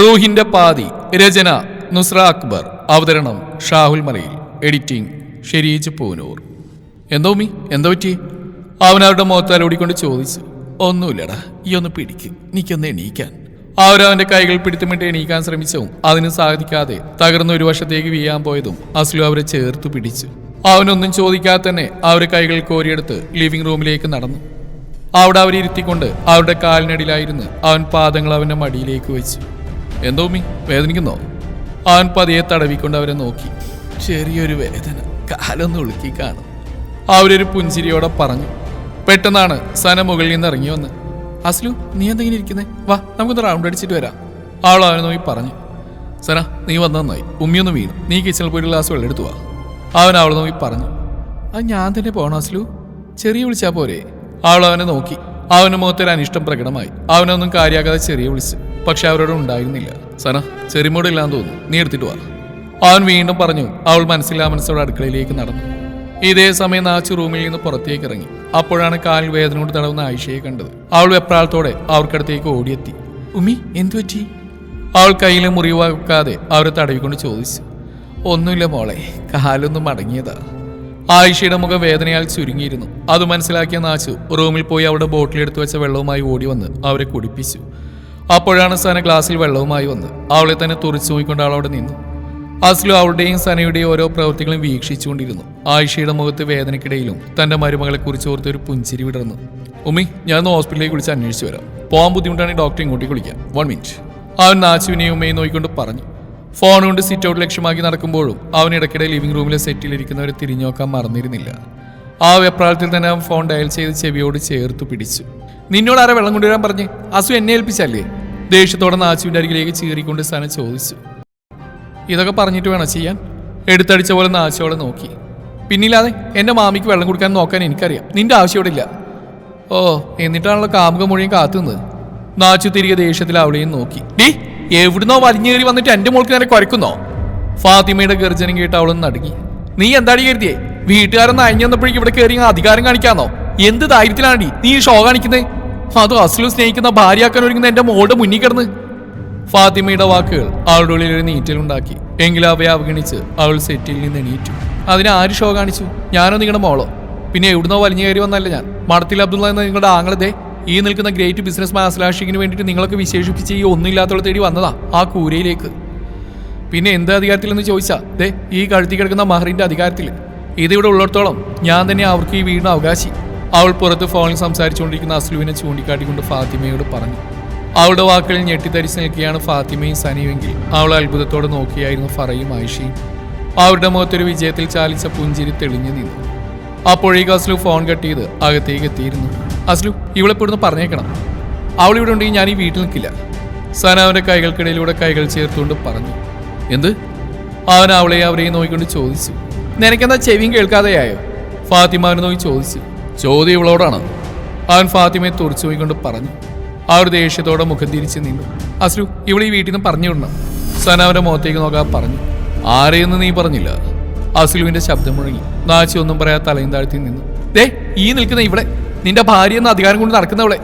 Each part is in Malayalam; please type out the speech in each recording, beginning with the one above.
റൂഹിന്റെ പാതി രചന നുസ്ര അക്ബർ അവതരണം ഷാഹുൽ മലയിൽ എഡിറ്റിംഗ് ഷെരീജ് പൂനൂർ. എന്തോ മീ എന്തോ പറ്റി? അവനവരുടെ മുഖത്താലോടിക്കൊണ്ട് ചോദിച്ചു ഒന്നുമില്ലടാ ഈ ഒന്ന് പിടിക്ക് നീക്കൊന്ന് എണീക്കാൻ. അവരവന്റെ കൈകൾ പിടിത്തമിട്ട് എണീക്കാൻ ശ്രമിച്ചതും അതിന് സാധിക്കാതെ തകർന്ന ഒരു വശത്തേക്ക് വീയാൻ പോയതും അസ്ലു അവരെ ചേർത്ത് പിടിച്ചു. അവനൊന്നും ചോദിക്കാതെ തന്നെ അവരുടെ കൈകൾ കോരിയെടുത്ത് ലിവിംഗ് റൂമിലേക്ക് നടന്നു. അവിടെ അവരിരുത്തിക്കൊണ്ട് അവരുടെ കാലിനടിയിലായിരുന്നു അവൻ പാദങ്ങൾ അവന്റെ മടിയിലേക്ക് വെച്ചു. എന്തോ മീ വേദനിക്കുന്നോ? അവൻ പതിയെ തടവിക്കൊണ്ട് അവരെ നോക്കി. ചെറിയൊരു വേദന. കാലൊന്ന് ഉളുക്കി കാണും. അവരൊരു പുഞ്ചിരിയോടെ പറഞ്ഞു പെട്ടെന്നാണ് സന മുകളിൽ നിന്ന് ഇറങ്ങി വന്ന്. അസ്ലു നീ എന്തെങ്കിലും ഇരിക്കുന്നേ? വാ നമുക്കൊന്ന് റൗണ്ട് അടിച്ചിട്ട് വരാം. അവൾ അവനെ നോക്കി പറഞ്ഞു സന നീ വന്ന നന്നായി. ഉമ്മിയൊന്ന് വീണു. നീ കിച്ചണിൽ പോയി ഗ്ലാസ് വെള്ളം എടുത്തു വാ. അവൻ അവൾ നോക്കി പറഞ്ഞു അത് ഞാൻ തന്നെ പോകണം അസ്ലു? ചെറിയ വിളിച്ചാ പോരെ. അവൾ അവനെ നോക്കി. അവന് മുഖത്തൊരു അനിഷ്ടം പ്രകടമായി. അവനൊന്നും കാര്യാകാതെ ചെറിയ വിളിച്ചു. പക്ഷെ അവരോട് ഉണ്ടായിരുന്നില്ല. സന ചെറിമോടില്ലാന്ന് തോന്നുന്നു. നീ എടുത്തിട്ട് വാ. അവൻ വീണ്ടും പറഞ്ഞു അവൾ മനസ്സിലാ മനസ്സോടെ അടുക്കളയിലേക്ക് നടന്നു. ഇതേ സമയം നാച്ചു റൂമിൽ നിന്ന് പുറത്തേക്ക് ഇറങ്ങി. അപ്പോഴാണ് കാലിൽ കൊണ്ട് തടവുന്ന ആയിഷയെ കണ്ടത്. അവൾ വെപ്രാളത്തോടെ അവർക്കടുത്തേക്ക് ഓടിയെത്തി. ഉമി എന്തു പറ്റി? അവൾ കയ്യിലെ മുറിവാക്കാതെ അവരെ തടവിക്കൊണ്ട് ചോദിച്ചു. ഒന്നുമില്ല മോളെ കാലൊന്നും മടങ്ങിയതാ. ആയിഷയുടെ മുഖം വേദനയാൽ ചുരുങ്ങിയിരുന്നു. അത് മനസ്സിലാക്കിയ നാച്ചു റൂമിൽ പോയി അവിടെ ബോട്ടിലെടുത്ത് വെച്ച വെള്ളവുമായി ഓടി വന്ന് അവരെ കുടിപ്പിച്ചു. അപ്പോഴാണ് സന ഗ്ലാസ്സിൽ വെള്ളവുമായി വന്ന് അവളെ തന്നെ തുറച്ചു നോക്കിക്കൊണ്ട് അവളവിടെ നിന്നു. അസ്ലു അവളുടെയും സനയുടെയും ഓരോ പ്രവൃത്തികളും വീക്ഷിച്ചുകൊണ്ടിരുന്നു. ആയിഷയുടെ മുഖത്ത് വേദനയ്ക്കിടയിലും തന്റെ മരുമകളെ കുറിച്ച് ഓർത്ത് ഒരു പുഞ്ചിരി വിടർന്നു. ഉമ്മി ഞാൻ ഹോസ്പിറ്റലിലേക്ക് വിളിച്ച് അന്വേഷിച്ചു വരാം. പോകാൻ ബുദ്ധിമുട്ടാണ് ഡോക്ടറെ ഇങ്ങോട്ടേക്ക് വിളിക്കാം. One minute. അവൻ നാച്ചുവിനെയും ഉമ്മയും നോക്കിക്കൊണ്ട് പറഞ്ഞു. ഫോൺ കൊണ്ട് സിറ്റ് ഔട്ട് ലക്ഷ്യമാക്കി നടക്കുമ്പോഴും അവൻ ഇടയ്ക്കിടെ ലിവിംഗ് റൂമിലെ സെറ്റിലിരിക്കുന്നവരെ തിരിഞ്ഞു നോക്കാൻ മറന്നിരുന്നില്ല. ആ വെപ്രാളത്തിൽ തന്നെ അവൻ ഫോൺ ഡയൽ ചെയ്ത് ചെവിയോട് ചേർത്ത് പിടിച്ചു. നിന്നോട് ആരാ വെള്ളം കൊണ്ടുവരാൻ പറഞ്ഞ്? അസു എന്നെ ഏൽപ്പിച്ചല്ലേ? ദേഷ്യത്തോടെ നാച്ചുവിന്റെ അരികിലേക്ക് ചീറിക്കൊണ്ട് സന ചോദിച്ചു. ഇതൊക്കെ പറഞ്ഞിട്ട് വേണം ചെയ്യാൻ? എടുത്തടിച്ച പോലെ നാച്ചോളെ നോക്കി. പിന്നില്ലാതെ എന്റെ മാമിക്ക് വെള്ളം കൊടുക്കാൻ നോക്കാൻ എനിക്കറിയാം. നിന്റെ ആവശ്യം ഇവിടെ ഇല്ല. ഓ എന്നിട്ടാണല്ലോ കാമുക മുഴുവൻ കാത്തുന്നത്. നാച്ചു തിരികെ ദേഷ്യത്തിൽ അവളെയും നോക്കി. ഡീ എവിടുന്നോ വലിഞ്ഞേറി വന്നിട്ട് എന്റെ മോൾക്ക് നേരെ കുരക്കുന്നോ ഫാത്തിമയുടെ ഗർജനം കേട്ട് അവളൊന്ന് നടുങ്ങി. നീ എന്താടി കരുതിയേ? വീട്ടുകാരൻ അയഞ്ഞു വന്നപ്പോഴേക്കും ഇവിടെ കയറി അധികാരം കാണിക്കാന്നോ? എന്ത് ധൈര്യത്തിലാണ് നീ ഈ ഷോ കാണിക്കുന്നത് അതും അസ്ലു സ്നേഹിക്കുന്ന ഭാര്യയാക്കാൻ ഒരുങ്ങുന്ന എന്റെ മോളുടെ മുന്നിൽ കിടന്ന്? ഫാത്തിമയുടെ വാക്കുകൾ അവളുടെ ഉള്ളിൽ ഒരു നീറ്റലുണ്ടാക്കി. എങ്കിലും അവയെ അവഗണിച്ച് അവൾ സെറ്റിൽ നിന്ന് എണീറ്റു. അതിനെ ആര് ഷോ കാണിച്ചു? ഞാനോ നിങ്ങളുടെ മോളോ? പിന്നെ എവിടുന്നോ വലിഞ്ഞു കയറി വന്നല്ല ഞാൻ? മടത്തിൽ അബ്ദുള്ള എന്ന നിങ്ങളുടെ ആങ്ങളതെ ഈ നിൽക്കുന്ന ഗ്രേറ്റ് ബിസിനസ് അസ്ലാഷിക്കിന് വേണ്ടിയിട്ട് നിങ്ങളൊക്കെ വിശേഷിപ്പിച്ച് ഈ ഒന്നുമില്ലാത്തവളെ തേടി വന്നതാ ആ കൂരയിലേക്ക്. പിന്നെ എന്ത് അധികാരത്തിലെന്ന് ചോദിച്ചാ ദേ ഈ കഴുത്തി കിടക്കുന്ന മഹറിന്റെ അധികാരത്തിൽ ഇതിവിടെ ഉള്ളിടത്തോളം ഞാൻ തന്നെ അവർക്ക് ഈ വീടിന് അവകാശി. അവൾ പുറത്ത് ഫോണിൽ സംസാരിച്ചുകൊണ്ടിരിക്കുന്ന അസ്ലുവിനെ ചൂണ്ടിക്കാട്ടിക്കൊണ്ട് ഫാത്തിമയോട് പറഞ്ഞു. അവളുടെ വാക്കുകളിൽ ഞെട്ടിത്തരിച്ച് നിൽക്കുകയാണ് ഫാത്തിമയും സനിയുമെങ്കിൽ അവൾ അത്ഭുതത്തോടെ നോക്കിയായിരുന്നു ഫറയും ആയിഷയും. അവരുടെ മുഖത്തൊരു വിജയത്തിൽ ചാലിച്ച പുഞ്ചിരി തെളിഞ്ഞു നിന്നു. അപ്പോഴേക്ക് അസ്ലു ഫോൺ കട്ട് ചെയ്ത് അകത്തേക്ക് എത്തിയിരുന്നു. അസ്ലു ഇവളെ ഇവിടുന്ന് പറഞ്ഞേക്കണം. അവൾ ഇവിടെ ഉണ്ടെങ്കിൽ ഞാൻ ഈ വീട്ടിൽ നിൽക്കില്ല. സന അവന്റെ കൈകൾക്കിടയിലൂടെ കൈകൾ ചേർത്തുകൊണ്ട് പറഞ്ഞു. എന്ത്? അവൻ അവളെ അവരെയും നോക്കിക്കൊണ്ട് ചോദിച്ചു. നിനക്കെന്താ ചെവിയും കേൾക്കാതെയായോ? ഫാത്തിമ അവനെ നോക്കി ചോദിച്ചു. ചോദ്യം ഇവളോടാണ്. അവൻ ഫാത്തിമയെ തുറച്ചു പോയിക്കൊണ്ട് പറഞ്ഞു. ആ ഒരു ദേഷ്യത്തോടെ മുഖം തിരിച്ച് നിന്നു അസ്രു ഇവളീ വീട്ടിൽ നിന്ന് പറഞ്ഞു വിടണം. സന അവന്റെ മുഖത്തേക്ക് നോക്കാൻ പറഞ്ഞു. ആരെയെന്ന് നീ പറഞ്ഞില്ല. അസ്ലുവിന്റെ ശബ്ദം മുഴങ്ങി. നാച്ചി ഒന്നും പറയാ തലയും താഴ്ത്തി നിന്നു. ദേ ഈ നിൽക്കുന്ന ഇവിടെ നിന്റെ ഭാര്യ എന്ന അധികാരം കൊണ്ട് നടക്കുന്നവളെ.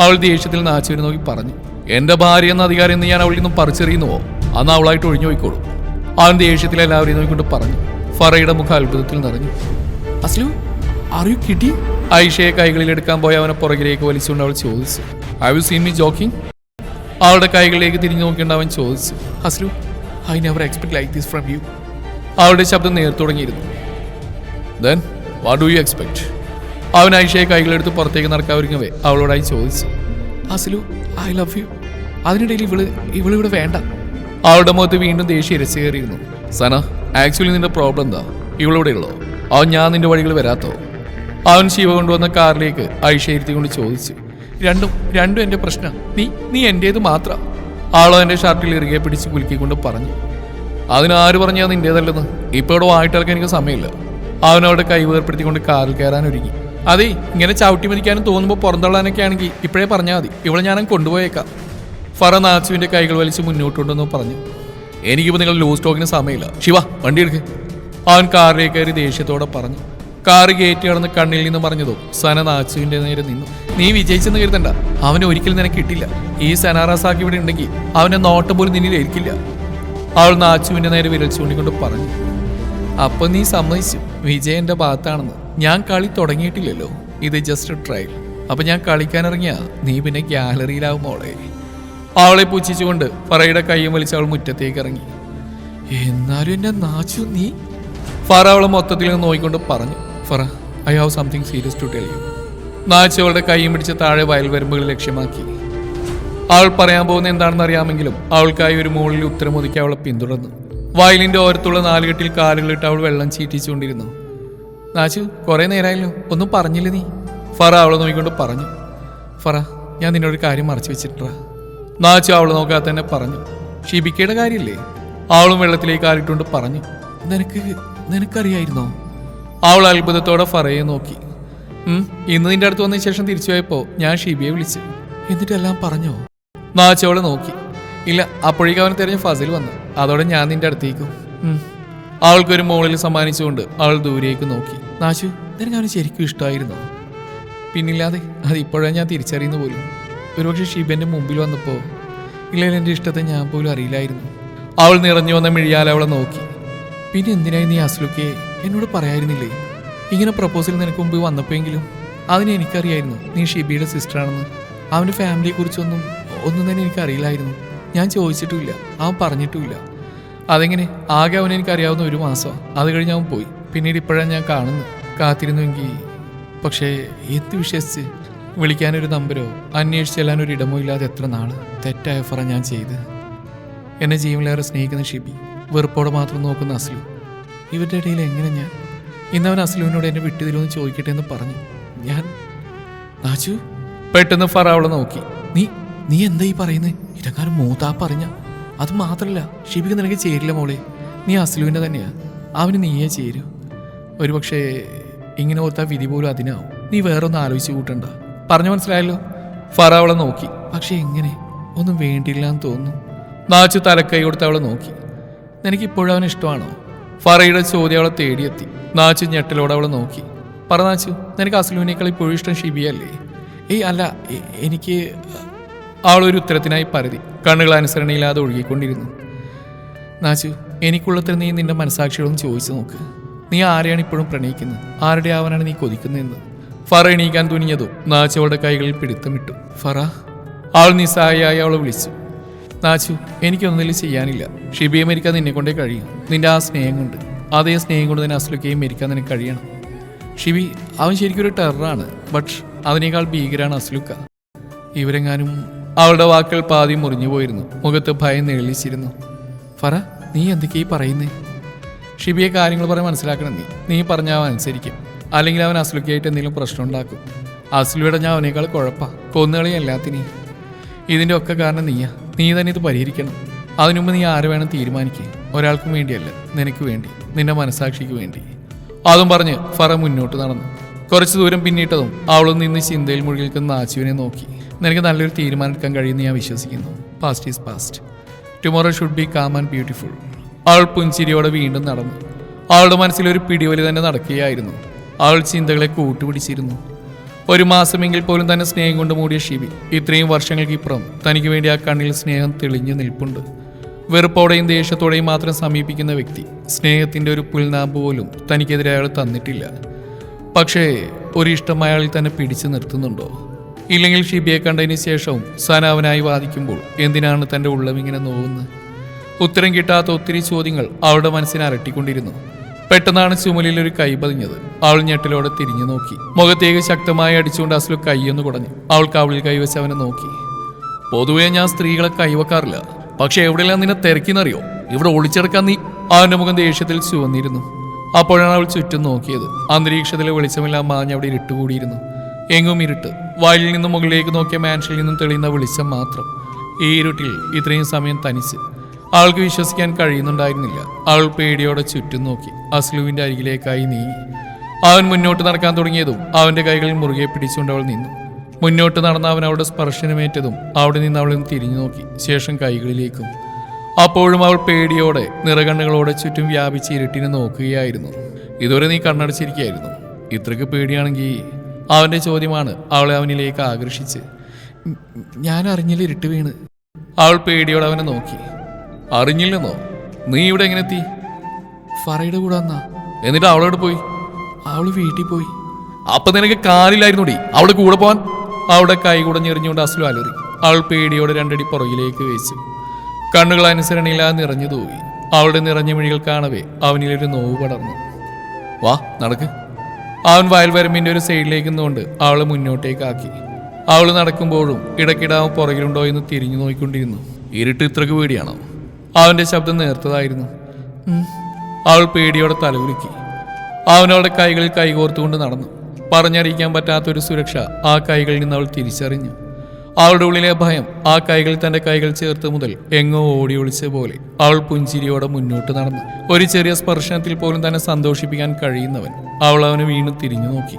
അവൾ ദേഷ്യത്തിൽ നാച്ചുവിനെ നോക്കി പറഞ്ഞു. എന്റെ ഭാര്യ എന്ന അധികാരം എന്ന് ഞാൻ അവളിൽ നിന്നും പറിച്ചെറിയുന്നുവോ? അന്ന് അവളായിട്ട് ഒഴിഞ്ഞു പോയിക്കോളൂ. അവൻ ദേഷ്യത്തിൽ എല്ലാവരെയും നോക്കിക്കൊണ്ട് പറഞ്ഞു. ഫറയുടെ മുഖം അത്ഭുതത്തിൽ നിറഞ്ഞു. അസ്ലു ഐഷയെ കൈകളിൽ എടുക്കാൻ പോയ അവനെ പുറകിലേക്ക് വലിച്ചുകൊണ്ട് അവൾ ചോദിച്ചു. I will seen me joking അവളുടെ കൈകളിലേക്ക് തിരിഞ്ഞു നോക്കിയിട്ട് അവൻ ചോദിച്ചു. Aslu I never expect like this from you അവളുടെ ശബ്ദം നേർത്തു തുടങ്ങിയിരുന്നു. Then what do you expect അവൻ ഐഷയെ കൈകളെടുത്ത് പുറത്തേക്ക് നടക്കാൻ ഒരുങ്ങവേ അവളോടായി ചോദിച്ചു. അസിലു ഐ ലവ് യു അതിനിടയിൽ ഇവൾ ഇവളിവിടെ വേണ്ട. അവളുടെ മുഖത്ത് വീണ്ടും ദേഷ്യം ഇരച്ചു കയറിയിരുന്നു. സന ആക്ച്വലി നിന്റെ പ്രോബ്ലം എന്താ? ഇവളിവിടെ അവൻ ഞാൻ നിന്റെ വഴികൾ വരാത്തോ? അവൻ ശിവ കൊണ്ടുവന്ന കാറിലേക്ക് ഐഷ ഇരുത്തിക്കൊണ്ട് ചോദിച്ചു രണ്ടും രണ്ടും എന്റെ പ്രശ്നം. നീ നീ എന്റേത് മാത്രം. ആളോ എന്റെ ഷർട്ടിൽ ഇറുകെ പിടിച്ച് കുലുക്കിക്കൊണ്ട് പറഞ്ഞു അതിനാര് പറഞ്ഞാൽ നിന്റേതല്ലെന്ന് ഇപ്പൊ ഇവിടെ വായിട്ടിറക്കാൻ എനിക്ക് സമയമില്ല. അവനവിടെ കൈ വേർപ്പെടുത്തിക്കൊണ്ട് കാറിൽ കയറാൻ ഒരുങ്ങി. അതെ ഇങ്ങനെ ചവിട്ടി മരിക്കാനും തോന്നുമ്പോൾ പുറന്തള്ളാനൊക്കെ ആണെങ്കിൽ ഇപ്പോഴേ പറഞ്ഞാൽ മതി. ഇവിടെ ഞാനും കൊണ്ടുപോയേക്കാം. ഫറ നാച്ചുവിന്റെ കൈകൾ വലിച്ച് മുന്നോട്ടുണ്ടെന്ന് പറഞ്ഞു എനിക്കിപ്പോൾ നിങ്ങൾ ലൂസ് ടോക്കിന് സമയമില്ല. ശിവ വണ്ടി എടുക്ക്. അവൻ കാറിലേക്ക് കയറി ദേഷ്യത്തോടെ പറഞ്ഞു കാറ് കയറ്റി കടന്ന് കണ്ണിൽ നിന്ന് പറഞ്ഞതും സന നാച്ചുവിന്റെ നേരെ നിന്നു. നീ വിജയിച്ചെന്ന് കരുതണ്ട. അവനെ ഒരിക്കലും നിനക്ക് കിട്ടില്ല. ഈ സനാറാസാക്കി ഇവിടെ ഉണ്ടെങ്കിൽ അവനെ നോട്ടം പോലും നിന്നിൽ ഏൽക്കില്ല. അവൾ നാച്ചുവിന്റെ നേരെ വിരൽ ചൂണ്ടിക്കൊണ്ട് പറഞ്ഞു. അപ്പൊ നീ സമ്മതിച്ചു. വിജയന്റെ ഭാഗത്താണെന്ന്. ഞാൻ കളി തുടങ്ങിയിട്ടില്ലല്ലോ. ഇത് ജസ്റ്റ് ട്രയൽ അപ്പൊ ഞാൻ കളിക്കാൻ കളിക്കാനിറങ്ങിയ നീ പിന്നെ ഗ്യാലറിയിലാവും മോളെ. അവളെ പുച്ഛിച്ചുകൊണ്ട് ഫറയുടെ കൈയും വലിച്ച് അവൾ മുറ്റത്തേക്ക് ഇറങ്ങി. എന്നാലും എന്നെ നാച്ചു നീ? ഫറ അവളെ മൊത്തത്തിൽ നോക്കിക്കൊണ്ട് പറഞ്ഞു. Farah I have something serious to tell you Nachu അവളുടെ കൈയും പിടിച്ച് താഴെ വയൽവരമ്പുകൾ ലക്ഷ്യമാക്കി. അവൾ പറയാൻ പോകുന്ന എന്താണെന്ന് അറിയാമെങ്കിലും അവൾക്കായി ഒരു മുകളിൽ ഉത്തരം ഒതുക്കി അവളെ പിന്തുടർന്നു. വയലിന്റെ ഓരത്തുള്ള നാലുകെട്ടിൽ കാലുകളിട്ട് അവൾ വെള്ളം ചീറ്റിച്ചുകൊണ്ടിരുന്നു. നാച്ചു കുറേ നേരമായല്ലോ ഒന്നും പറഞ്ഞില്ല നീ. ഫറ അവളെ നോക്കിക്കൊണ്ട് പറഞ്ഞു. ഫറ ഞാൻ നിന്നോട് കാര്യം മറച്ചു വെച്ചിട്ടാ നാച്ചു അവളെ നോക്കാതെ തന്നെ പറഞ്ഞു. ഷിബിക്കയുടെ കാര്യമില്ലേ? അവളും വെള്ളത്തിലേക്ക് കാലിട്ടുകൊണ്ട് പറഞ്ഞു. നിനക്ക് നിനക്കറിയായിരുന്നോ? അവൾ അത്ഭുതത്തോടെ ഫറയെ നോക്കി. ഇന്ന് നിന്റെ അടുത്ത് വന്നതിന് ശേഷം തിരിച്ചു പോയപ്പോ ഞാൻ ഷിബിയെ വിളിച്ചു. എന്നിട്ടെല്ലാം പറഞ്ഞോ? നാച്ചവളെ നോക്കി. ഇല്ല അപ്പോഴേക്കും അവനെ തിരഞ്ഞ ഫസിൽ വന്നു. അതോടെ ഞാൻ നിന്റെ അടുത്തേക്കും. അവൾക്കൊരു മോളിൽ സമ്മാനിച്ചുകൊണ്ട് അവൾ ദൂരേക്ക് നോക്കി. നാശു നിനക്ക് അവന് ശരിക്കും ഇഷ്ടമായിരുന്നു? പിന്നില്ലാതെ അത് ഇപ്പോഴാണ് ഞാൻ തിരിച്ചറിയുന്ന പോലും. ഒരുപക്ഷെ ഷിബന്റെ മുമ്പിൽ വന്നപ്പോൾ ഇല്ലെങ്കിൽ എന്റെ ഇഷ്ടത്തെ ഞാൻ പോലും അറിയില്ലായിരുന്നു. അവൾ നിറഞ്ഞു വന്ന മിഴിയാൽ അവളെ നോക്കി. പിന്നെ എന്തിനായി നീ അസ്ലുക്കെ എന്നോട് പറയായിരുന്നില്ലേ? ഇങ്ങനെ പ്രപ്പോസൽ നിനക്ക് മുമ്പ് വന്നപ്പോഴെങ്കിലും അതിന് എനിക്കറിയായിരുന്നു. നീ ഷിബിയുടെ സിസ്റ്ററാണെന്ന് അവന്റെ ഫാമിലിയെ കുറിച്ചൊന്നും ഒന്നും തന്നെ എനിക്കറിയില്ലായിരുന്നു. ഞാൻ ചോദിച്ചിട്ടുമില്ല. അവൻ പറഞ്ഞിട്ടുമില്ല. അതെങ്ങനെ? ആകെ അവൻ എനിക്കറിയാവുന്ന ഒരു മാസം അത് കഴിഞ്ഞ് അവൻ പോയി. പിന്നീട് ഇപ്പോഴാണ് ഞാൻ കാണുന്നത്. കാത്തിരുന്നുവെങ്കിൽ പക്ഷേ എന്ത് വിശ്വസിച്ച്? വിളിക്കാനൊരു നമ്പരോ അന്വേഷിച്ച് ചെല്ലാൻ ഒരു ഇടമോ ഇല്ലാതെ എത്ര നാൾ? തെറ്റായ ഫറ ഞാൻ ചെയ്ത് എന്നെ ജീവനിലേറെ സ്നേഹിക്കുന്ന ഷിബി. വെറുപ്പോടെ മാത്രം നോക്കുന്ന അസ്ലു. ഇവരുടെ ഇടയിൽ എങ്ങനെ ഞാൻ? ഇന്നവൻ അസ്ലുവിനോട് എന്നെ വിട്ടുതരുമെന്ന് ചോദിക്കട്ടെ എന്ന് പറഞ്ഞു. ഞാൻ നാച്ചു പെട്ടെന്ന് ഫറാവള നോക്കി. നീ നീ എന്താ ഈ പറയുന്നത് ഇടക്കാരൻ മൂത്താ പറഞ്ഞ. അത് മാത്രല്ല ഷിബിക്ക് നിനക്ക് ചേരില്ല മോളെ. നീ അസ്ലുവിന്റെ തന്നെയാ. അവന് നീയേ ചേരൂ. ഒരുപക്ഷേ ഇങ്ങനെ ഓർത്താ വിധി പോലും അതിനാവും. നീ വേറൊന്നും ആലോചിച്ച് കൂട്ടണ്ട. പറഞ്ഞു മനസ്സിലായല്ലോ? ഫറാവളെ നോക്കി. പക്ഷെ എങ്ങനെ? ഒന്നും വേണ്ടിയില്ല എന്ന് തോന്നുന്നു. നാച്ചു തലക്കൈ കൊടുത്ത് അവളെ നോക്കി. നിനക്കിപ്പോഴും അവൻ ഇഷ്ടമാണോ? ഫറയുടെ ചോദ്യം അവളെ തേടിയെത്തി. നാച്ചു ഞെട്ടലോടെ അവളെ നോക്കി. പറ നാച്ചു നിനക്ക് അസ്ലുവിനേക്കാൾ ഇപ്പോഴും ഇഷ്ടം ഷിബിയല്ലേ? ഏയ് അല്ല എനിക്ക് അവളൊരു ഉത്തരത്തിനായി പരതി. കണ്ണുകൾ അനുസരണയില്ലാതെ ഒഴുകിക്കൊണ്ടിരുന്നു. നാച്ചു എനിക്കുള്ളത്ര നീ നിന്റെ മനസാക്ഷികളും ചോദിച്ചു നോക്ക്. നീ ആരെയാണ് ഇപ്പോഴും പ്രണയിക്കുന്നത്? ആരുടെ ആവാനാണ് നീ കൊതിക്കുന്നതെന്ന് ഫറ എണീക്കാൻ തുനിഞ്ഞതും? നാച്ചു അവളുടെ കൈകളിൽ പിടുത്തമിട്ടു ഫറ? അവൾ നിസ്സഹായായി അവളെ വിളിച്ചു. നാച്ചു എനിക്കൊന്നിലും ചെയ്യാനില്ല. ഷിബിയെ മരിക്കാൻ നിന്നെ കൊണ്ടേ കഴിയും. നിന്റെ ആ സ്നേഹം കൊണ്ട്. അതേ സ്നേഹം കൊണ്ട് തന്നെ അസ്ലുക്കയും മരിക്കാൻ നിനക്ക് കഴിയണം. ഷിബി അവൻ ശരിക്കും ഒരു ടെററാണ്. ബട്ട് അതിനേക്കാൾ ഭീകരാണ് അസ്ലുക്ക. ഇവരെങ്ങാനും അവളുടെ വാക്കുകൾ പാതി മുറിഞ്ഞു പോയിരുന്നു. മുഖത്ത് ഭയം നിഴലിച്ചിരുന്നു. ഫറ നീ എന്തൊക്കെയാ ഈ പറയുന്നേ? ഷിബിയെ കാര്യങ്ങൾ പറയാൻ മനസ്സിലാക്കണം നീ. നീ പറഞ്ഞാൽ അവൻ അനുസരിക്കും. അല്ലെങ്കിൽ അവൻ അസ്ലുക്കായിട്ട് എന്തെങ്കിലും പ്രശ്നം ഉണ്ടാക്കും. അസ്ലുവിടെ ഞാൻ അവനേക്കാൾ കുഴപ്പമാണ് കൊന്നുകളി എല്ലാത്തിനെയും. ഇതിന്റെ ഒക്കെ കാരണം നീയാ. നീ തന്നെ ഇത് പരിഹരിക്കണം. അതിനുമ്പ് നീ ആരെ വേണം തീരുമാനിക്കുക ഒരാൾക്കും വേണ്ടിയല്ല നിനക്ക് വേണ്ടി നിന്റെ മനസാക്ഷിക്ക് വേണ്ടി. അതും പറഞ്ഞ് ഫറ മുന്നോട്ട് നടന്നു. കുറച്ച് ദൂരം പിന്നിട്ടതും അവളും നിന്ന് ചിന്തയിൽ മുഴുകി നിൽക്കുന്ന ആച്ചുവിനെ നോക്കി. നിനക്ക് നല്ലൊരു തീരുമാനം എടുക്കാൻ കഴിയുമെന്ന് ഞാൻ വിശ്വസിക്കുന്നു. Past is past tomorrow should be calm and beautiful അവൾ പുഞ്ചിരിയോടെ വീണ്ടും നടന്നു. അവളുടെ മനസ്സിലൊരു പിടിവലി തന്നെ നടക്കുകയായിരുന്നു. അവൾ ചിന്തകളെ കൂട്ടുപിടിച്ചിരുന്നു. ഒരു മാസമെങ്കിൽ പോലും തന്നെ സ്നേഹം കൊണ്ട് മൂടിയ ഷിബി ഇത്രയും വർഷങ്ങൾക്കിപ്പുറം തനിക്ക് വേണ്ടി ആ കണ്ണിൽ സ്നേഹം തെളിഞ്ഞു നിൽപ്പുണ്ട്. വെറുപ്പോടെയും ദേഷ്യത്തോടെയും മാത്രം സമീപിക്കുന്ന വ്യക്തി സ്നേഹത്തിന്റെ ഒരു പുൽനാമ്പ് പോലും തനിക്കെതിരെ അയാൾ തന്നിട്ടില്ല. പക്ഷേ ഒരു ഇഷ്ടം അയാളിൽ തന്നെ പിടിച്ചു നിർത്തുന്നുണ്ടോ? ഇല്ലെങ്കിൽ ഷിബിയെ കണ്ടതിന് ശേഷവും സനാവനായി വാദിക്കുമ്പോൾ എന്തിനാണ് തന്റെ ഉള്ളം ഇങ്ങനെ നോവുന്നത്? ഉത്തരം കിട്ടാത്ത ഒത്തിരി ചോദ്യങ്ങൾ അവളുടെ മനസ്സിനെ അരട്ടിക്കൊണ്ടിരുന്നു പെട്ടെന്നാണ് ചുമലിൽ ഒരു കൈ പതിഞ്ഞത്. അവൾ ഞെട്ടിലോടെ തിരിഞ്ഞു നോക്കി. മുഖത്തേക്ക് ശക്തമായി അടിച്ചുകൊണ്ട് അസ്ലു കൈയൊന്ന് കുടഞ്ഞു. അവൾ കവിളിൽ കൈവച്ച് അവനെ നോക്കി. പൊതുവേ ഞാൻ സ്ത്രീകളെ കൈവക്കാറില്ല. പക്ഷെ എവിടെയെല്ലാം നിന്നെ തിരക്കിന്നറിയോ? ഇവിടെ ഒളിച്ചെടുക്കാൻ നീ അവന്റെ മുഖം ദേഷ്യത്തിൽ ചുവന്നിരുന്നു. അപ്പോഴാണ് അവൾ ചുറ്റും നോക്കിയത്. അന്തരീക്ഷത്തിലെ വെളിച്ചമെല്ലാം മാഞ്ഞ് അവിടെ ഇരുട്ടുകൂടിയിരുന്നു. എങ്ങും ഇരുട്ട്. വയലിൽ നിന്നും മുകളിലേക്ക് നോക്കിയ മാൻഷനിൽ നിന്നും തെളിയുന്ന വെളിച്ചം മാത്രം. ഈ ഇരുട്ടിൽ ഇത്രയും സമയം തനിച്ച്. അവൾക്ക് വിശ്വസിക്കാൻ കഴിയുന്നുണ്ടായിരുന്നില്ല. അവൾ പേടിയോടെ ചുറ്റും നോക്കി. അസ്ലുവിന്റെ അരികിലേക്കായി നീങ്ങി. അവൻ മുന്നോട്ട് നടക്കാൻ തുടങ്ങിയതും അവന്റെ കൈകളിൽ മുറുകെ പിടിച്ചുകൊണ്ട് അവൾ നിന്നു. മുന്നോട്ട് നടന്ന അവൻ അവളുടെ സ്പർശനമേറ്റതും അവിടെ നിന്ന് അവളിൽ തിരിഞ്ഞു നോക്കി. ശേഷം കൈകളിലേക്കും. അപ്പോഴും അവൾ പേടിയോടെ നിറകണ്ണുകളോടെ ചുറ്റും വ്യാപിച്ച് ഇരുട്ടിനെ നോക്കുകയായിരുന്നു. ഇതുവരെ നീ കണ്ണടച്ചിരിക്കുകയായിരുന്നു ഇത്രയ്ക്ക് പേടിയാണെങ്കിൽ അവന്റെ ചോദ്യമാണ് അവളെ അവനിലേക്ക് ആകർഷിച്ച്. ഞാൻ അറിഞ്ഞില്ല ഇരുട്ട് വീണ്. അവൾ പേടിയോടെ അവനെ നോക്കി. അറിഞ്ഞില്ലെന്നോ? നീ ഇവിടെ എങ്ങനെ എത്തി? ഫറയുടെ കൂടെ വന്നാ. എന്നിട്ട് അവളോട് പോയി? അവൾ വീട്ടിൽ പോയി. അപ്പൊ നിനക്ക് കാലില്ലായിരുന്നുടി? അവളുടെ കൂടെ പോവാൻ? അവളുടെ കൈ കൂടെ ഞെറിഞ്ഞുകൊണ്ട് അസ്ലു അലറി. അവൾ പേടിയോടെ രണ്ടടി പുറകിലേക്ക് വെച്ചു കണ്ണുകൾ അനുസരണയില്ലാതെ നിറഞ്ഞു തൂവി അവളുടെ നിറഞ്ഞ മിഴികൾ കാണവേ അവനിലൊരു നോവ് പടർന്നു. വാ നടക്ക്. അവൻ വയൽവരമ്പിന്റെ ഒരു സൈഡിലേക്ക് നിന്നുകൊണ്ട് അവളെ മുന്നോട്ടേക്കാക്കി. അവൾ നടക്കുമ്പോഴും ഇടയ്ക്കിടെ അവൻ പുറകിലുണ്ടോ എന്ന് തിരിഞ്ഞു നോക്കിക്കൊണ്ടിരുന്നു. ഇരുട്ട് ഇത്രക്ക് പേടിയാണോ? അവന്റെ ശബ്ദം നേർത്തതായിരുന്നു. അവൾ പേടിയോടെ തലകുലുക്കി. അവനവളുടെ കൈകളിൽ കൈകോർത്തുകൊണ്ട് നടന്നു. പറഞ്ഞറിയിക്കാൻ പറ്റാത്തൊരു സുരക്ഷ ആ കൈകളിൽ നിന്ന് അവൾ തിരിച്ചറിഞ്ഞു. അവളുടെ ഉള്ളിലെ ഭയം ആ കൈകൾ തന്റെ കൈകൾ ചേർത്ത് മുതൽ എങ്ങോ ഓടി ഒളിച്ച പോലെ അവൾ പുഞ്ചിരിയോടെ മുന്നോട്ട് നടന്നു. ഒരു ചെറിയ സ്പർശനത്തിൽ പോലും തന്നെ സന്തോഷിപ്പിക്കാൻ കഴിയുന്നവൻ അവൾ അവന് വീണ്ടും തിരിഞ്ഞു നോക്കി.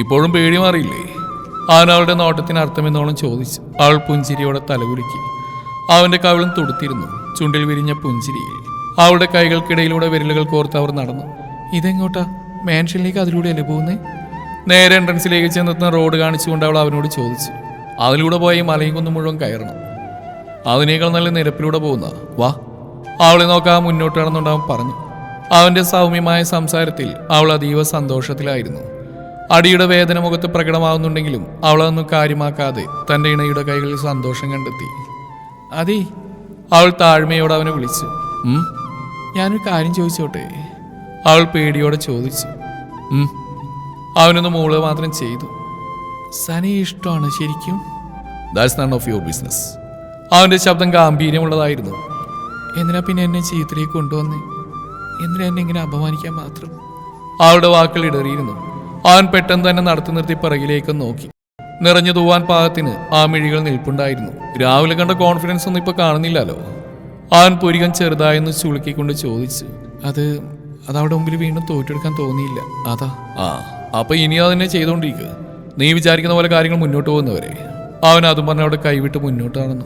ഇപ്പോഴും പേടി മാറിയില്ലേ? അവൻ അവളുടെ നോട്ടത്തിന് അർത്ഥമെന്നോളം ചോദിച്ചു. അവൾ പുഞ്ചിരിയോടെ തലകുലുക്കി. അവന്റെ കവിളും തുടുത്തിരുന്നു. ചുണ്ടിൽ വിരിഞ്ഞ പുഞ്ചിരിയിൽ. അവളുടെ കൈകൾക്കിടയിലൂടെ വിരലുകൾ കോർത്ത് അവർ നടന്നു. ഇതെങ്ങോട്ടാ? മാൻഷനിലേക്ക് അതിലൂടെയല്ലേ പോകുന്നേ? നേരെ എൻട്രൻസിലേക്ക് ചെന്നെത്തുന്ന റോഡ് കാണിച്ചുകൊണ്ട് അവൾ അവനോട് ചോദിച്ചു. അതിലൂടെ പോയി മലയും കുന്നും മുഴുവൻ കയറണം. അതിനേക്കാൾ നല്ല നിരപ്പിലൂടെ പോകുന്ന. വാ. അവളെ നോക്കാൻ മുന്നോട്ട് നടന്നുകൊണ്ട് അവൻ പറഞ്ഞു. അവന്റെ സൗമ്യമായ സംസാരത്തിൽ അവൾ അതീവ സന്തോഷത്തിലായിരുന്നു. അടിയുടെ വേദന മുഖത്ത് പ്രകടമാകുന്നുണ്ടെങ്കിലും അവളൊന്നും കാര്യമാക്കാതെ തന്റെ ഇണയുടെ കൈകളിൽ സന്തോഷം കണ്ടെത്തി. അതേ അവൾ താഴ്മയോടെ അവനെ വിളിച്ചു. "ഉം, ഞാനൊരു കാര്യം ചോദിച്ചോട്ടെ? അവൾ പേടിയോടെ ചോദിച്ചു. അവനൊന്ന് മോൾ മാത്രം ചെയ്തു. സനയെ ഇഷ്ടമാണ് ശരിക്കും? That's none of your business അവന്റെ ശബ്ദം ഗാംഭീര്യമുള്ളതായിരുന്നു. എന്തിനാ പിന്നെ എന്നെ ചീത്തിലേക്ക് കൊണ്ടുവന്ന്? എന്തിനാ എന്നെ ഇങ്ങനെ അപമാനിക്കാൻ മാത്രം? അവളുടെ വാക്കുകൾ ഇടറിയിരുന്നു. അവൻ പെട്ടെന്ന് തന്നെ നടത്തി നിർത്തി പിറകിലേക്ക് നോക്കി. നിറഞ്ഞു തൂവാൻ പാകത്തിന് ആ മിഴികൾ നിൽപ്പുണ്ടായിരുന്നു. രാവിലെ കണ്ട കോൺഫിഡൻസ് ഒന്നും ഇപ്പൊ കാണുന്നില്ലല്ലോ. അവൻ പുരികൻ ചെറുതായെന്ന് ചുളുക്കിക്കൊണ്ട് ചോദിച്ചു അത് അതവിടെ മുമ്പിൽ വീണ്ടും തോറ്റെടുക്കാൻ തോന്നിയില്ല. അതാ. ആ അപ്പൊ ഇനി അതിനെ ചെയ്തോണ്ടിരിക്കുക നീ വിചാരിക്കുന്ന പോലെ കാര്യങ്ങൾ മുന്നോട്ട് പോകുന്നവരെ. അവൻ അതും പറഞ്ഞ അവിടെ കൈവിട്ട് മുന്നോട്ട് നടന്നു.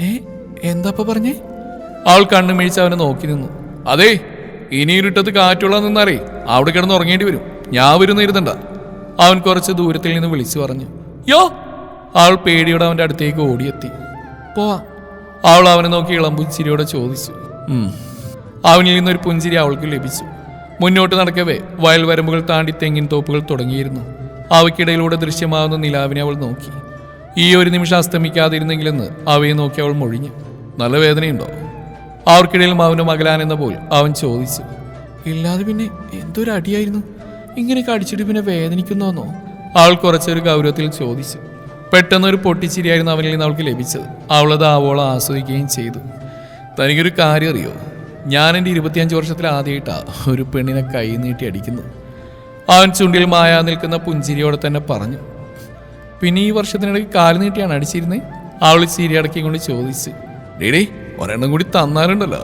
ഏ എന്താപ്പ പറഞ്ഞേ? അവൾ കണ്ണു മിഴിച്ച് അവനെ നോക്കി നിന്നു. അതേ ഇനി ഇരുട്ടത്ത് കാറ്റുള്ള നിന്നറിേ അവിടെ കിടന്ന് ഉറങ്ങേണ്ടി വരും. ഞാൻ വരുന്ന ഇരുതണ്ട അവൻ കുറച്ച് ദൂരത്തിൽ നിന്ന് വിളിച്ചു പറഞ്ഞു. യോ? അവൾ പേടിയോടെ അവന്റെ അടുത്തേക്ക് ഓടിയെത്തി. പോവാം. അവൾ അവനെ നോക്കി ഇളം പുഞ്ചിരിയോടെ ചോദിച്ചു. അവനിൽ നിന്നൊരു പുഞ്ചിരി അവൾക്ക് ലഭിച്ചു. മുന്നോട്ട് നടക്കവേ വയൽ വരമ്പുകൾ താണ്ടി തെങ്ങിൻ തോപ്പുകൾ തുടങ്ങിയിരുന്നു. അവയ്ക്കിടയിലൂടെ ദൃശ്യമാവുന്ന നിലാവിനെ അവൾ നോക്കി. ഈ ഒരു നിമിഷം അസ്തമിക്കാതിരുന്നെങ്കിലെന്ന് അവയെ നോക്കി അവൾ മൊഴിഞ്ഞു. നല്ല വേദനയുണ്ടോ? അവർക്കിടയിൽ മൗനം എന്ന പോൽ അവൻ ചോദിച്ചു. ഇല്ലാതെ പിന്നെ എന്തൊരു അടിയായിരുന്നു? ഇങ്ങനെയൊക്കെ അടിച്ചിട്ട് പിന്നെ വേദനിക്കുന്നോന്നോ? അവൾ കുറച്ചൊരു ഗൗരവത്തിൽ ചോദിച്ചു. പെട്ടെന്നൊരു പൊട്ടിച്ചിരിയായിരുന്നു അവനിൽ നിന്ന് അവൾക്ക് ലഭിച്ചത്. അവളത് ആവോളം ആസ്വദിക്കുകയും ചെയ്തു. തനിക്കൊരു കാര്യം അറിയോ? ഞാൻ എന്റെ ഇരുപത്തിയഞ്ച് വർഷത്തിൽ ഒരു പെണ്ണിനെ കൈ നീട്ടി അടിക്കുന്നു അവൻ ചുണ്ടിൽ മായ നിൽക്കുന്ന പുഞ്ചിരിയോടെ തന്നെ പറഞ്ഞു. പിന്നെ ഈ വർഷത്തിനിടയ്ക്ക് കാൽ നീട്ടിയാണ് അടിച്ചിരുന്നത് അവൾ ചിരി അടക്കിക്കൊണ്ട് ചോദിച്ചു. ഡേടേ ഒരെണ്ണം കൂടി തന്നാലുണ്ടല്ലോ.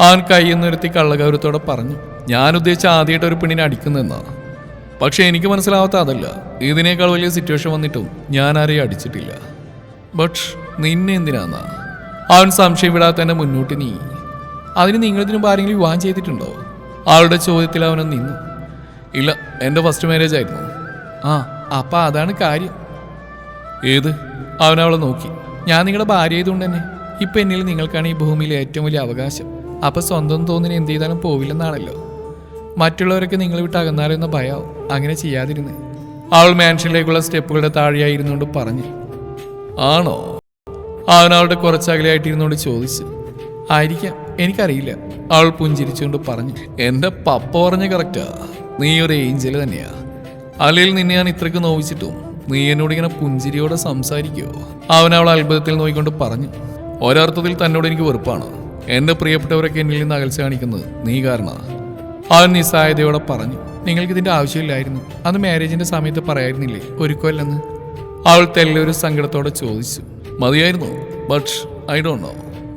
അവൻ കൈ നിർത്തി കള്ളഗൗരവത്തോടെ പറഞ്ഞു. ഞാൻ ഉദ്ദേശിച്ച ആദ്യമായിട്ട് ഒരു പെണ്ണിനെ അടിക്കുന്നെന്നാ പക്ഷെ എനിക്ക് മനസ്സിലാവാത്ത അതല്ല. ഇതിനേക്കാൾ വലിയ സിറ്റുവേഷൻ വന്നിട്ടും ഞാൻ ആരെയും അടിച്ചിട്ടില്ല. ബട്ട് നിന്നെ എന്തിനാന്നാ? അവൻ സംശയം വിടാതെ തന്നെ മുന്നോട്ട് നീ. അതിന് മുമ്പ് ആരെങ്കിലും വിവാഹം ചെയ്തിട്ടുണ്ടോ? ആളുടെ ചോദ്യത്തിൽ അവനൊന്ന് നിന്നു. ഇല്ല എന്റെ ഫസ്റ്റ് മാരേജ് ആയിരുന്നു. ആ അപ്പം അതാണ് കാര്യം. ഏത്? അവൻ അവളെ നോക്കി. ഞാൻ നിങ്ങളുടെ ഭാര്യ ആയതുകൊണ്ട് തന്നെ. ഇപ്പം എന്നിൽ നിങ്ങൾക്കാണ് ഈ ഭൂമിയിലെ ഏറ്റവും വലിയ അവകാശം. അപ്പം സ്വന്തം തോന്നിന് എന്ത് ചെയ്താലും പോവില്ലെന്നാണല്ലോ. മറ്റുള്ളവരൊക്കെ നിങ്ങൾ വിട്ട് അകന്നാലോ അകന്നാലെന്ന ഭയാവും. അങ്ങനെ ചെയ്യാതിരുന്ന്. അവൾ മാൻഷനിലേക്കുള്ള സ്റ്റെപ്പുകളുടെ താഴെയായിരുന്നുകൊണ്ട് പറഞ്ഞു. ആണോ? അവൻ അവളുടെ കുറച്ചകലെയായിട്ടിരുന്നുകൊണ്ട് ചോദിച്ചു. ആയിരിക്കാം. എനിക്കറിയില്ല. അവൾ പുഞ്ചിരിച്ചുകൊണ്ട് പറഞ്ഞു. എന്റെ പപ്പ പറഞ്ഞ കറക്റ്റാ. നീ ഒരു ഏഞ്ചൽ തന്നെയാ. അല്ലെങ്കിൽ നിന്നെ ഞാൻ ഇത്രക്ക് നോവിച്ചിട്ടും നീ എന്നോട് ഇങ്ങനെ പുഞ്ചിരിയോടെ സംസാരിക്കുവോ അവൻ അവൾ അത്ഭുതത്തിൽ നോക്കിക്കൊണ്ട് പറഞ്ഞു. ഒരർത്ഥത്തിൽ തന്നോട് എനിക്ക് വെറുപ്പാണ്. എന്റെ പ്രിയപ്പെട്ടവരൊക്കെ എന്നിൽ നിന്ന് അകൽച്ച കാണിക്കുന്നത് നീ കാരണ. അവൻ നിസ്സായതയോടെ പറഞ്ഞു. നിങ്ങൾക്ക് ഇതിന്റെ ആവശ്യമില്ലായിരുന്നു. അത് മാരേജിന്റെ സമയത്ത് പറയായിരുന്നില്ലേ ഒരുക്കമല്ലെന്ന് അവൾ തെല്ലൊരു സങ്കടത്തോടെ ചോദിച്ചു. മതിയായിരുന്നു? But I don't know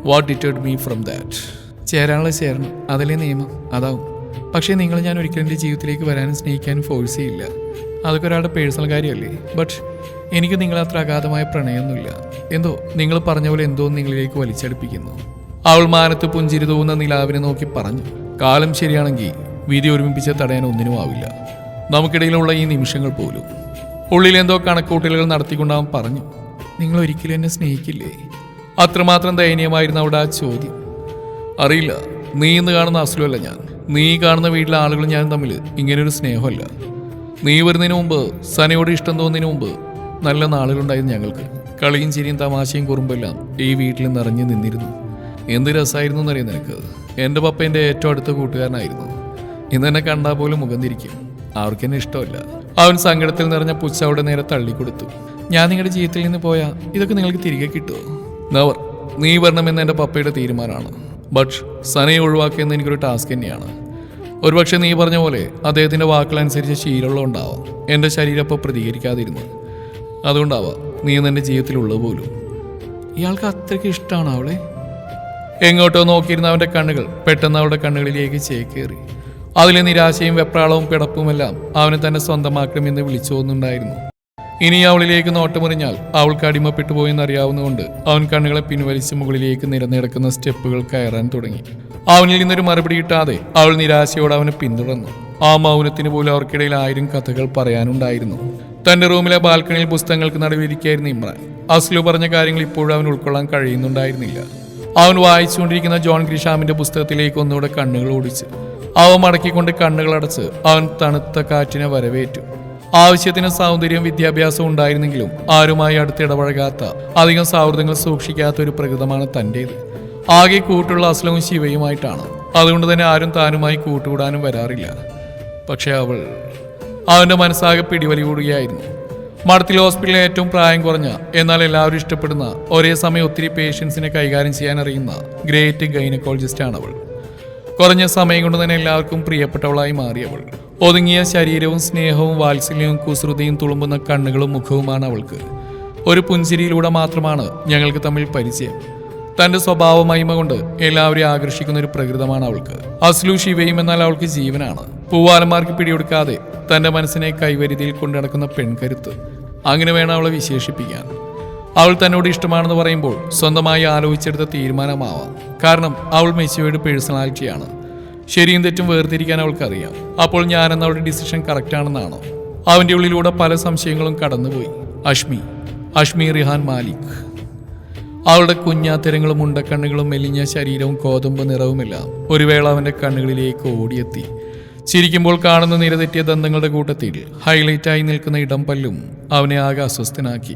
what ഡിറ്റേഡ് me from that ചേരാനുള്ള ചേരണം. അതല്ലേ നിയമം? അതാവും. പക്ഷേ നിങ്ങൾ ഞാൻ ഒരിക്കലും എന്റെ ജീവിതത്തിലേക്ക് വരാനും സ്നേഹിക്കാനും ഫോഴ്സ് ചെയ്യില്ല. അതൊക്കെ ഒരാളുടെ പേഴ്സണൽ കാര്യമല്ലേ? ബട്ട് എനിക്ക് നിങ്ങൾ അത്ര അഗാധമായ പ്രണയമൊന്നുമില്ല. എന്തോ? നിങ്ങൾ പറഞ്ഞ പോലെ എന്തോ നിങ്ങളിലേക്ക് വലിച്ചടുപ്പിക്കുന്നു. അവൾ മാനത്ത് പുഞ്ചിരി തോന്നുന്ന നിലാവിനെ നോക്കി പറഞ്ഞു. കാലം ശരിയാണെങ്കിൽ വിധി ഒരുമിപ്പിച്ച് തടയാൻ ഒന്നിനും ആവില്ല. നമുക്കിടയിലുള്ള ഈ നിമിഷങ്ങൾ പോലും. ഉള്ളിലെന്തോ കണക്കൂട്ടലുകൾ നടത്തിക്കൊണ്ടാവും പറഞ്ഞു. നിങ്ങൾ ഒരിക്കലും എന്നെ സ്നേഹിക്കില്ലേ? അത്രമാത്രം ദയനീയമായിരുന്നു അവിടെ ആ ചോദ്യം. അറിയില്ല നീ ഇന്ന് കാണുന്ന അസുലമല്ല ഞാൻ. നീ കാണുന്ന വീട്ടിലെ ആളുകൾ ഞാൻ തമ്മിൽ ഇങ്ങനൊരു സ്നേഹമല്ല. നീ വരുന്നതിന് മുമ്പ് സനയോട് ഇഷ്ടം തോന്നുന്നതിന് മുമ്പ് നല്ല നാളുകളുണ്ടായിരുന്നു ഞങ്ങൾക്ക്. കളിയും ചിരിയും തമാശയും കുറുമ്പെല്ലാം ഈ വീട്ടിൽ നിറഞ്ഞു നിന്നിരുന്നു. എന്ത് രസമായിരുന്നു എന്നറിയാം നിനക്ക്? എന്റെ പപ്പ എന്റെ ഏറ്റവും അടുത്ത കൂട്ടുകാരനായിരുന്നു. ഇന്ന് എന്നെ കണ്ടാൽ പോലും മുഖം തിരിക്കും. അവർക്കെന്നെ ഇഷ്ടമല്ല. അവൻ സങ്കടത്തിൽ നിറഞ്ഞ പുച്ഛ അവിടെ നേരെ തള്ളിക്കൊടുത്തു ഞാൻ നിങ്ങളുടെ ജീവിതത്തിൽ നിന്ന് പോയാൽ ഇതൊക്കെ നിങ്ങൾക്ക് തിരികെ കിട്ടുമോ നവർ നീ വരണമെന്ന് എന്റെ പപ്പയുടെ തീരുമാനമാണ്. ബട്ട് സനയെ ഒഴിവാക്കിയെന്ന് എനിക്കൊരു ടാസ്ക് തന്നെയാണ്. ഒരുപക്ഷെ നീ പറഞ്ഞ പോലെ അദ്ദേഹത്തിന്റെ വാക്കുകളനുസരിച്ച് ശീലമുള്ള ഉണ്ടാവാം. എന്റെ ശരീരം അപ്പോൾ പ്രതികരിക്കാതിരുന്നു. അതുകൊണ്ടാവാം നീ എന്റെ ജീവിതത്തിലുള്ളത് പോലും. ഇയാൾക്ക് അത്രയ്ക്ക് ഇഷ്ടമാണ് അവളെ? എങ്ങോട്ടോ നോക്കിയിരുന്ന അവന്റെ കണ്ണുകൾ പെട്ടെന്ന് അവളുടെ കണ്ണുകളിലേക്ക് ചേക്കേറി. അതിലെ നിരാശയും വെപ്രാളവും പിടപ്പുമെല്ലാം അവനെ തന്നെ സ്വന്തമാക്കണമെന്ന് വിളിച്ചു പോകുന്നുണ്ടായിരുന്നു ഇനി അവളിലേക്ക് നോട്ടമറിഞ്ഞാൽ അവൾക്ക് അടിമപ്പെട്ടു പോയെന്നറിയാവുന്നതുകൊണ്ട് അവൻ കണ്ണുകളെ പിൻവലിച്ച് മുകളിലേക്ക് നിരന്നിടക്കുന്ന സ്റ്റെപ്പുകൾ കയറാൻ തുടങ്ങി. അവനിൽ നിന്നൊരു മറുപടി കിട്ടാതെ അവൾ നിരാശയോടെ അവനെ പിന്തുടർന്നു. ആ മൗനത്തിന് പോലും അവർക്കിടയിൽ ആയിരം കഥകൾ പറയാനുണ്ടായിരുന്നു. തന്റെ റൂമിലെ ബാൽക്കണിയിൽ പുസ്തകങ്ങൾക്ക് നടുവിരിക്കായിരുന്നു ഇമ്രാൻ. അസ്ലു പറഞ്ഞ കാര്യങ്ങൾ ഇപ്പോഴും അവൻ ഉൾക്കൊള്ളാൻ കഴിയുന്നുണ്ടായിരുന്നില്ല. അവൻ വായിച്ചുകൊണ്ടിരിക്കുന്ന ജോൺ ഗ്രിഷാമിന്റെ പുസ്തകത്തിലേക്ക് ഒന്നുകൂടെ കണ്ണുകൾ ഓടിച്ചു. അവ മടക്കിക്കൊണ്ട് കണ്ണുകളടച്ച് അവൻ തണുത്ത കാറ്റിനെ വരവേറ്റു. ആവശ്യത്തിന് സൗന്ദര്യം വിദ്യാഭ്യാസം ഉണ്ടായിരുന്നെങ്കിലും ആരുമായി അടുത്തിടപഴകാത്ത അധികം സൗഹൃദങ്ങൾ സൂക്ഷിക്കാത്ത ഒരു പ്രകൃതമാണ് തന്റേത്. ആകെ കൂട്ടുള്ള അസ്ലവും ശിവയുമായിട്ടാണ്. അതുകൊണ്ട് തന്നെ ആരും താനുമായി കൂട്ടുകൂടാനും വരാറില്ല. പക്ഷേ അവൾ അവന്റെ മനസ്സാകെ പിടിവലി കൂടുകയായിരുന്നു. മഠത്തിൽ ഹോസ്പിറ്റലിലെ ഏറ്റവും പ്രായം കുറഞ്ഞ എന്നാൽ എല്ലാവരും ഇഷ്ടപ്പെടുന്ന ഒരേ സമയം ഒത്തിരി പേഷ്യൻസിനെ കൈകാര്യം ചെയ്യാൻ അറിയുന്ന ഗ്രേറ്റ് ഗൈനക്കോളജിസ്റ്റാണ് അവൾ കുറഞ്ഞ സമയം കൊണ്ട് തന്നെ എല്ലാവർക്കും പ്രിയപ്പെട്ടവളായി മാറിയവൾ. ഒതുങ്ങിയ ശരീരവും സ്നേഹവും വാത്സല്യവും കുസൃതിയും തുളുമ്പുന്ന കണ്ണുകളും മുഖവുമാണ് അവൾക്ക്. ഒരു പുഞ്ചിരിയിലൂടെ മാത്രമാണ് ഞങ്ങൾക്ക് തമ്മിൽ പരിചയം. തന്റെ സ്വഭാവ മഹിമ കൊണ്ട് എല്ലാവരെയും ആകർഷിക്കുന്ന ഒരു പ്രകൃതമാണ് അവൾക്ക്. അസ്ലു ശിവയും എന്നാൽ അവൾക്ക് ജീവനാണ്. പൂവാലന്മാർക്ക് പിടികൊടുക്കാതെ തന്റെ മനസ്സിനെ കൈവരുതിയിൽ കൊണ്ടു നടക്കുന്ന പെൺകരുത്ത്. അങ്ങനെ വേണം അവളെ വിശേഷിപ്പിക്കാൻ. അവൾ തന്നോട് ഇഷ്ടമാണെന്ന് പറയുമ്പോൾ സ്വന്തമായി ആലോചിച്ചെടുത്ത തീരുമാനമാവാം. കാരണം അവൾ മെസ്സിയോയുടെ പേഴ്സണാലിറ്റിയാണ് ശരിയും തെറ്റും വേർതിരിക്കാൻ അവൾക്കറിയാം. അപ്പോൾ ഞാനെന്ന അവളുടെ ഡിസിഷൻ കറക്റ്റ് ആണെന്നാണോ? അവന്റെ ഉള്ളിലൂടെ പല സംശയങ്ങളും കടന്നുപോയി. അഷ്മി അഷ്മി റിഹാൻ മാലിക്. അവളുടെ കുഞ്ഞാത്തരങ്ങളും ഉണ്ടക്കണ്ണുകളും മെലിഞ്ഞ ശരീരവും കോതമ്പ് നിറവുമെല്ലാം ഒരു വേള അവന്റെ കണ്ണുകളിലേക്ക് ഓടിയെത്തി. ചിരിക്കുമ്പോൾ കാണുന്ന നിരതെറ്റിയ ദന്തങ്ങളുടെ കൂട്ടത്തിൽ ഹൈലൈറ്റായി നിൽക്കുന്ന ഇടം പല്ലും അവനെ ആകെ അസ്വസ്ഥനാക്കി.